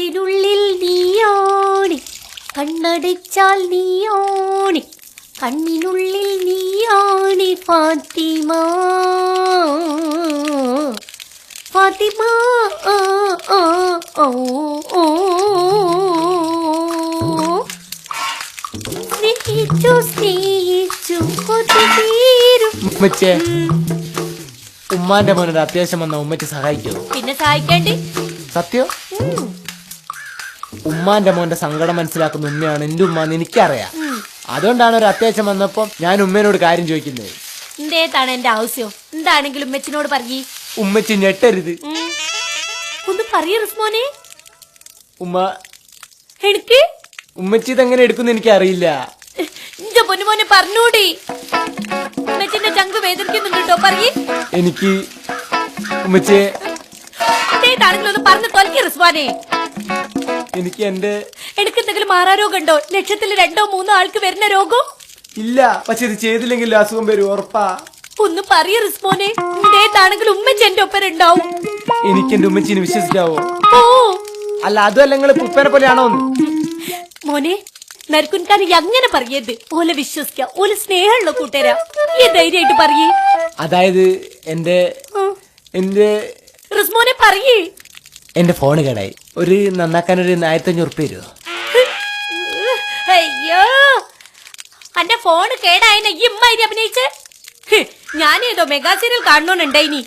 നെഞ്ചിനുള്ളിൽ നീയോണി കണ്ണടച്ചാൽ നീയോണി കണ്ണിനുള്ളിൽ നീയോണി ഫാത്തിമ. ഫാത്തിമ. സ്നേഹിച്ചു സ്നേഹിച്ചു കൊതി തീരും ഉമ്മച്ചേ ഉമ്മാന്റെ മോനൊരു അത്യാവശ്യം വന്ന ഉമ്മച്ച് സഹായിക്കോ? പിന്നെ സഹായിക്കേണ്ടി? സത്യം? ഉമ്മാന്റെ മോന്റെ സങ്കടം മനസ്സിലാക്കുന്ന ഉമ്മയാണ് എന്റെ ഉമ്മ എന്ന് എനിക്കറിയാം. അതുകൊണ്ടാണ് ഒരു അത്യാവശ്യം വന്നപ്പോ ഞാൻ ഉമ്മേനോട് കാര്യം ചോദിക്കുന്നത്. എന്തേതാണ് എന്റെ ആവശ്യം? എന്താണെങ്കിലും ഉമ്മച്ചിനോട് പറയേ. ഉമ്മച്ചി ഞെട്ടരുത്. ഒന്ന് പറയൂ റിസ്മോനെ. ഉമ്മ എനിക്ക്? ഉമ്മച്ചി ഇതെങ്ങനെ എടുക്കുന്ന എനിക്ക് അറിയില്ല എന്റെ പൊന്നുമോനെ പറഞ്ഞൂടി. ഉമ്മച്ചിന്റെ ചങ്ക് വേദനിക്കുന്നുണ്ട് കേട്ടോ പറയേ. എനിക്ക് ഉമ്മച്ചേ എന്തേതാണെങ്കിലും ഒന്ന് പറഞ്ഞു തൊലക്കി റിസ്വാനെ എനിക്ക് എന്റെ എനിക്ക് എന്തെങ്കിലും മാറാരോഗം ഉണ്ടോ ലക്ഷത്തിൽ രണ്ടോ മൂന്നോ ആൾക്ക് വരുന്ന രോഗം? ഇല്ല പക്ഷെ ഇത് ചെയ്തില്ലെങ്കിൽ അസുഖം വരും ഉറപ്പാ. ഒന്ന് പറയ എന്തേതാണെങ്കിലും ഉമ്മച്ചി എന്റെ ഒപ്പം ഉണ്ടാവും. എനിക്ക് എന്റെ ഉമ്മച്ചിനെ വിശ്വസിക്കാവോ? ഓ. അല്ല അതുമല്ല നിങ്ങൾ പുപ്പേനെ പോലെയാണോ മോനെ നരക്കുൻകാരി അങ്ങനെ പറയരുത്? ഓലെ വിശ്വസിക്ക ഓലെ സ്നേഹമുള്ള കൂട്ടുകാരാ. ഈ ധൈര്യമായിട്ട് പറയേ. അതായത് എന്റെ എന്റെ റിസ്മോനെ പറയേ. എന്റെ ഫോൺ കേടായി. ഒരു നന്നാക്കാൻ ഒരു ആയിരത്തി അഞ്ഞൂറ് ഉറുപ്പ തരുമോ അയ്യോ എന്റെ ഫോൺ കേടായനെ ഈ ഇമ്മാതിരി അഭിനയിച്ച്. ഞാനേതോ മെഗാ സീരിയൽ കാണണോന്നുണ്ടായിനി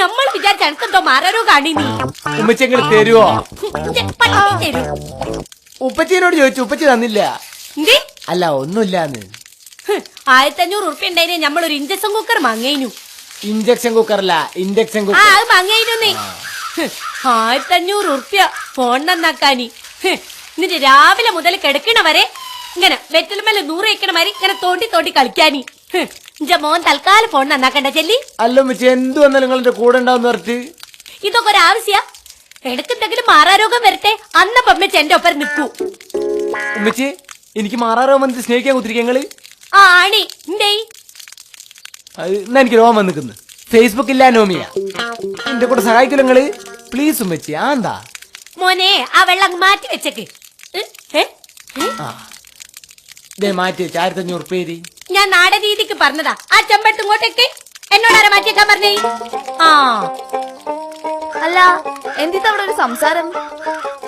നമ്മൾ വിചാരിച്ച എനിക്കെന്തോ മാറാരോ കാണിനി. ഉമ്മച്ചെങ്കിൽ തരുവോ? തരും. ഉപ്പച്ചീനോട് ചോദിച്ചു ഉപ്പച്ചി തന്നില്ല. എന്തേ? അല്ല ഒന്നുമില്ല ആയിരത്തി അഞ്ഞൂറ് ഉറുപ്പ്യ ഉണ്ടായിനെ നമ്മളൊരു ഇഞ്ചക്ഷൻ കുക്കർ വാങ്ങേനു ഇഞ്ചക്ഷൻ കുക്കറല്ല ഇൻഡക്ഷൻ ആ കുക്കർ അത് നീ ആയിരത്തി അഞ്ഞൂറ് ഉറുപ്പ്യ ഫോൺ നന്നാക്കാനി. എന്നിട്ട് രാവിലെ മുതൽ കിടക്കണ വരെ ഇങ്ങനെ വെറ്റലുമല്ല നൂറ് വെക്കണ മാതിരി ഇങ്ങനെ തോണ്ടി തോണ്ടി കളിക്കാനി. എന്റെ മോൻ തൽക്കാലം ഫോൺ നന്നാക്കണ്ട ചെല്ലി. അല്ല എന്ത് വന്നാലും നിങ്ങൾ എന്റെ കൂടെ ഉണ്ടാവുന്ന നിർത്തി ഇതൊക്കെ ഒരു ആവശ്യ. എടുക്കെന്തെങ്കിലും മാറാരോഗം വരട്ടെ അന്ന പമ്മച്ച് എന്റെ ഒപ്പം നിൽക്കൂ. ഉമ്മച്ചി എനിക്ക് മാറാരോഗം വന്നിട്ട് സ്നേഹിക്കാൻ കുത്തിരിക്കുക നിങ്ങൾ? ആ ആണി എന്തേ എന്നാ എനിക്ക് രോഗം വന്നിക്കുന്നു. ഫേസ്ബുക്ക് ഇല്ല നോമിയ എന്റെ കൂടെ സഹായിക്കില്ല നിങ്ങൾ? പ്ലീസ് ഉമ്മച്ചി ആ എന്താ മോനെ ആ വെള്ളം മാറ്റി വെച്ചേക്ക്. ദേ മാറ്റി വെച്ച. ആയിരത്തി അഞ്ഞൂറ് പേര് ഞാൻ നാടൻ രീതിക്ക് പറഞ്ഞതാ. ആ ചെമ്പട്ട് ഇങ്ങോട്ടേക്ക്. എന്നോടാരാ മാറ്റിയേക്കാൻ പറഞ്ഞേ? ആ. അല്ല എന്തിട്ട് അവിടെ ഒരു സംസാരം?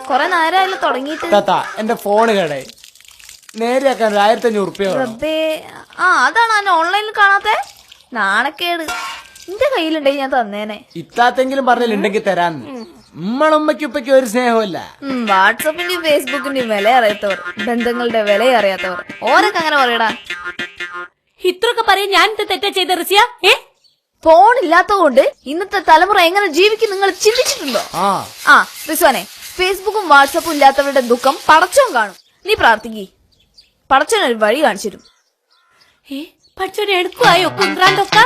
കൊറേ നേരമായല്ലോ തുടങ്ങിയിട്ട്. താത്ത എന്റെ ഫോണ് കേടായി നേരെയാക്കാൻ ഒരു ആയിരത്തി അഞ്ഞൂറ് റുപ്യ വേണം. റബ്ബേ ആ അതാണ് ഞാൻ ഓൺലൈനിൽ കാണാത്തെ? നാണക്കേട്. എന്റെ കയ്യിലുണ്ടെങ്കിൽ ഞാൻ തന്നേനെ. ഇത്താത്തെങ്കിലും പറഞ്ഞില്ലെങ്കിൽ തരാന്ന് ഉമ്മളുമ്മയ്ക്കുപ്പയ്ക്ക് ഒരു സ്നേഹമില്ല വാട്സപ്പിന്റെയും ഫേസ്ബുക്കിന്റെയും വില അറിയാത്തവർ ബന്ധങ്ങളുടെ വില അറിയാത്തവർ ഓരൊക്കെ അങ്ങനെ പറയടാ. ഇത്രൊക്കെ പറയാൻ ഞാൻ എന്ത് തെറ്റാ ചെയ്ത റിസിയ? ഏ? ഫോൺ ഇല്ലാത്തതുകൊണ്ട് ഇന്നത്തെ തലമുറ എങ്ങനെ ജീവിക്കും നിങ്ങൾ ചിന്തിച്ചിട്ടുണ്ടോ? ആ. ആ റിസ്വാനെ ഫേസ്ബുക്കും വാട്സപ്പും ഇല്ലാത്തവരുടെ ദുഃഖം പടച്ചോൻ കാണും. നീ പ്രാർത്ഥിക്കേ. പടച്ചോൻ ഒരു വഴി കാണിച്ചു തരും. ഏ? പഠിച്ചോനെ എടുക്കുവായോ കുന്ത്രാണ്ടൊക്കെ